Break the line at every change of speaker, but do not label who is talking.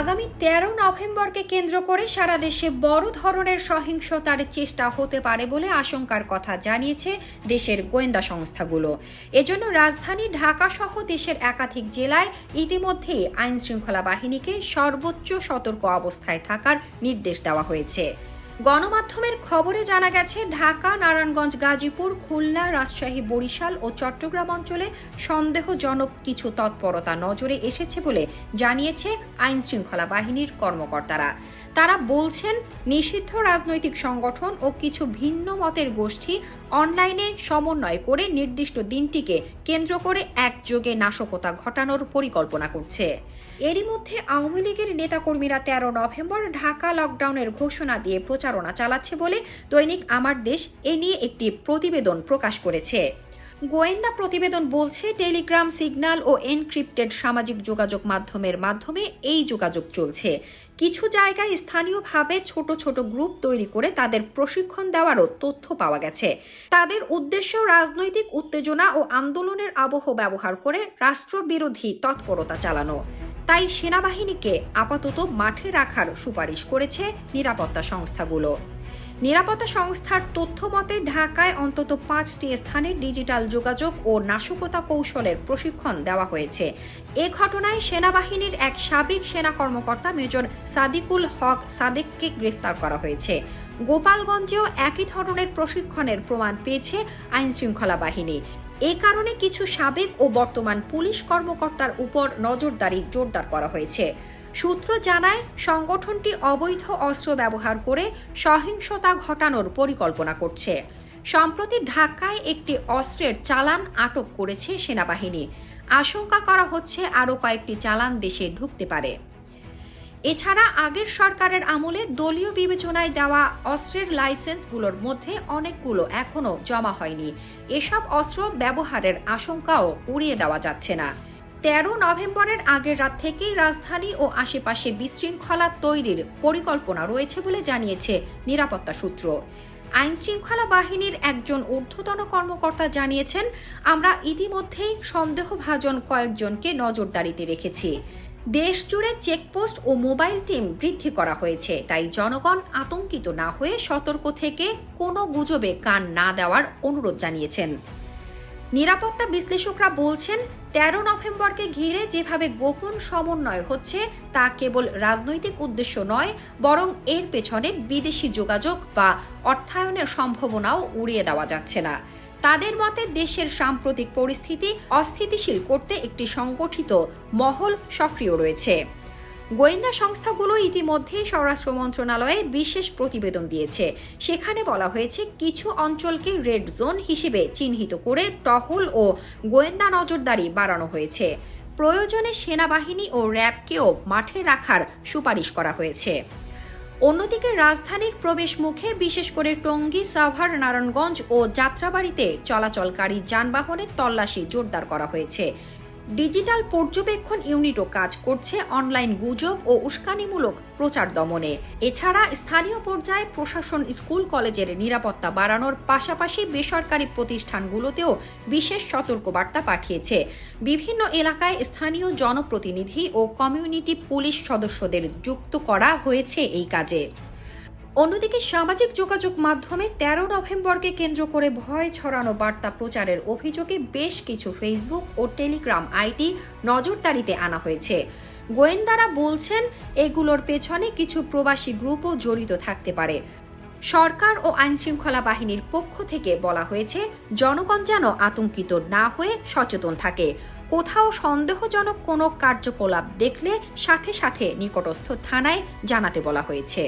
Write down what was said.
আগামী তেরো নভেম্বরকে কেন্দ্র করে সারা দেশে বড় ধরনের সহিংসতার চেষ্টা হতে পারে বলে আশঙ্কার কথা জানিয়েছে দেশের গোয়েন্দা সংস্থাগুলো। এজন্য রাজধানী ঢাকা সহ দেশের একাধিক জেলায় ইতিমধ্যেই আইনশৃঙ্খলা বাহিনীকে সর্বোচ্চ সতর্ক অবস্থায় থাকার নির্দেশ দেওয়া হয়েছে। গণমাধ্যমের খবরে জানা গেছে, ঢাকা, নারায়ণগঞ্জ, গাজীপুর, খুলনা, রাজশাহী, বরিশাল ও চট্টগ্রাম অঞ্চলে সন্দেহজনক কিছু তৎপরতা নজরে এসেছে বলে জানিয়েছে আইনশৃঙ্খলা বাহিনীর কর্মকর্তারা। তারা বলছেন, নিষিদ্ধ রাজনৈতিক সংগঠন ও কিছু ভিন্ন মতের গোষ্ঠী অনলাইনে সমন্বয় করে নির্দিষ্ট দিনটিকে কেন্দ্র করে একযোগে নাশকতা ঘটানোর পরিকল্পনা করছে। এরই মধ্যে আওয়ামী লীগের নেতাকর্মীরা তেরো নভেম্বর ঢাকা লকডাউনের ঘোষণা দিয়ে প্রচারণা চালাচ্ছে বলে দৈনিক আমার দেশ এ নিয়ে একটি প্রতিবেদন প্রকাশ করেছে। গোয়েন্দা প্রতিবেদন বলছে, টেলিগ্রাম সিগন্যাল ও এনক্রিপ্টেড সামাজিক যোগাযোগ মাধ্যমের মাধ্যমে এই যোগাযোগ চলছে। কিছু জায়গায় স্থানীয়ভাবে ছোট ছোট গ্রুপ তৈরি করে তাদের প্রশিক্ষণ দেওয়ারও তথ্য পাওয়া গেছে। তাদের উদ্দেশ্য রাজনৈতিক উত্তেজনা ও আন্দোলনের আবহ ব্যবহার করে রাষ্ট্রবিরোধী তৎপরতা চালানো। তাই সেনাবাহিনীকে আপাতত মাঠে রাখার সুপারিশ করেছে নিরাপত্তা সংস্থাগুলো। নিরাপত্তা সংস্থার তথ্য মতে, ঢাকায় অন্তত পাঁচটি স্থানে ডিজিটাল যোগাযোগ ও নাশকতা কৌশলের প্রশিক্ষণ দেওয়া হয়েছে। এ ঘটনায় সেনাবাহিনীর এক সাবেক সেনা কর্মকর্তা মেজর সাদিকুল হক সাদেককে গ্রেফতার করা হয়েছে। গোপালগঞ্জেও একই ধরনের প্রশিক্ষণের প্রমাণ পেয়েছে আইন শৃঙ্খলা বাহিনী। এ কারণে কিছু সাবেক ও বর্তমান পুলিশ কর্মকর্তার উপর নজরদারি জোরদার করা হয়েছে। সূত্র জানায়, সংগঠনটি অবৈধ অস্ত্র ব্যবহার করে সহিংসতা ঘটানোর পরিকল্পনা করছে। সম্প্রতি ঢাকায় একটি অস্ত্রের চালান আটক করেছে সেনাবাহিনী। আশঙ্কা করা হচ্ছে আরও কয়েকটি চালান দেশে ঢুকতে পারে। এছাড়া আগের সরকারের আমলে দলীয় বিবেচনায় দেওয়া অস্ত্রের লাইসেন্সগুলোর মধ্যে অনেকগুলো এখনও জমা হয়নি। এসব অস্ত্র ব্যবহারের আশঙ্কাও উড়িয়ে দেওয়া যাচ্ছে না। তেরো নভেম্বরের আগের রাত থেকেই রাজধানী ও আশেপাশে বিশৃঙ্খলা তৈরির পরিকল্পনা রয়েছে বলে জানিয়েছে নিরাপত্তা সূত্র। আইন শৃঙ্খলা বাহিনীর একজন ঊর্ধ্বতন কর্মকর্তা জানিয়েছেন, আমরা ইতিমধ্যেই সন্দেহভাজন কয়েকজনকে নজরদারিতে রেখেছি। দেশ জুড়ে চেকপোস্ট ও মোবাইল টিম বৃদ্ধি করা হয়েছে, তাই জনগণ আতঙ্কিত না হয়ে সতর্ক থেকে কোনো গুজবে কান না দেওয়ার অনুরোধ জানিয়েছেন। নিরাপত্তা বিশ্লেষকরা বলছেন তেরো নভেম্বরকে ঘিরে যেভাবে গোপন সমন্বয় হচ্ছে, তা কেবল রাজনৈতিক উদ্দেশ্য নয়, বরং এর পেছনে বিদেশি যোগাযোগ বা অর্থায়নের সম্ভাবনাও উড়িয়ে দেওয়া যাচ্ছে না। তাদের মতে, দেশের সাম্প্রতিক পরিস্থিতি অস্থিতিশীল করতে একটি সংগঠিত মহল সক্রিয় রয়েছে। গোয়েন্দা সংস্থাগুলো ইতিমধ্যেই স্বরাষ্ট্র মন্ত্রণালয়ে বিশেষ প্রতিবেদন দিয়েছে। সেখানে বলা হয়েছে, কিছু অঞ্চলকে রেড জোন হিসেবে চিহ্নিত করে টহল ও গোয়েন্দা নজরদারি বাড়ানো হয়েছে। প্রয়োজনে সেনাবাহিনী ও র্যাবকেও মাঠে রাখার সুপারিশ করা হয়েছে। অন্যদিকে রাজধানীর প্রবেশ মুখে বিশেষ করে টঙ্গী, সাভার, নারায়ণগঞ্জ ও যাত্রাবাড়িতে চলাচলকারী যানবাহনের তল্লাশি জোরদার করা হয়েছে। ডিজিটাল পর্যবেক্ষণ ইউনিটও কাজ করছে অনলাইন গুজব ও উস্কানিমূলক প্রচার দমনে। এছাড়া স্থানীয় পর্যায়ে প্রশাসন, স্কুল, কলেজের নিরাপত্তা বাড়ানোর পাশাপাশি বেসরকারি প্রতিষ্ঠানগুলোতেও বিশেষ সতর্কবার্তা পাঠিয়েছে। বিভিন্ন এলাকায় স্থানীয় জনপ্রতিনিধি ও কমিউনিটি পুলিশ সদস্যদের যুক্ত করা হয়েছে এই কাজে। অন্যদিকে সামাজিক যোগাযোগ মাধ্যমে তেরো নভেম্বরকে কেন্দ্র করে ভয় ছড়ানো বার্তা প্রচারের অভিযোগে বেশ কিছু ফেসবুক ও টেলিগ্রাম আইটি নজরদারিতে আনা হয়েছে। গোয়েন্দারা বলছেন, এগুলোর পেছনে কিছু প্রবাসী গ্রুপও জড়িত থাকতে পারে। সরকার ও আইনশৃঙ্খলা বাহিনীর পক্ষ থেকে বলা হয়েছে, জনগণ যেন আতঙ্কিত না হয়ে সচেতন থাকে। কোথাও সন্দেহজনক কোনো কার্যকলাপ দেখলে সাথে সাথে নিকটস্থ থানায় জানাতে বলা হয়েছে।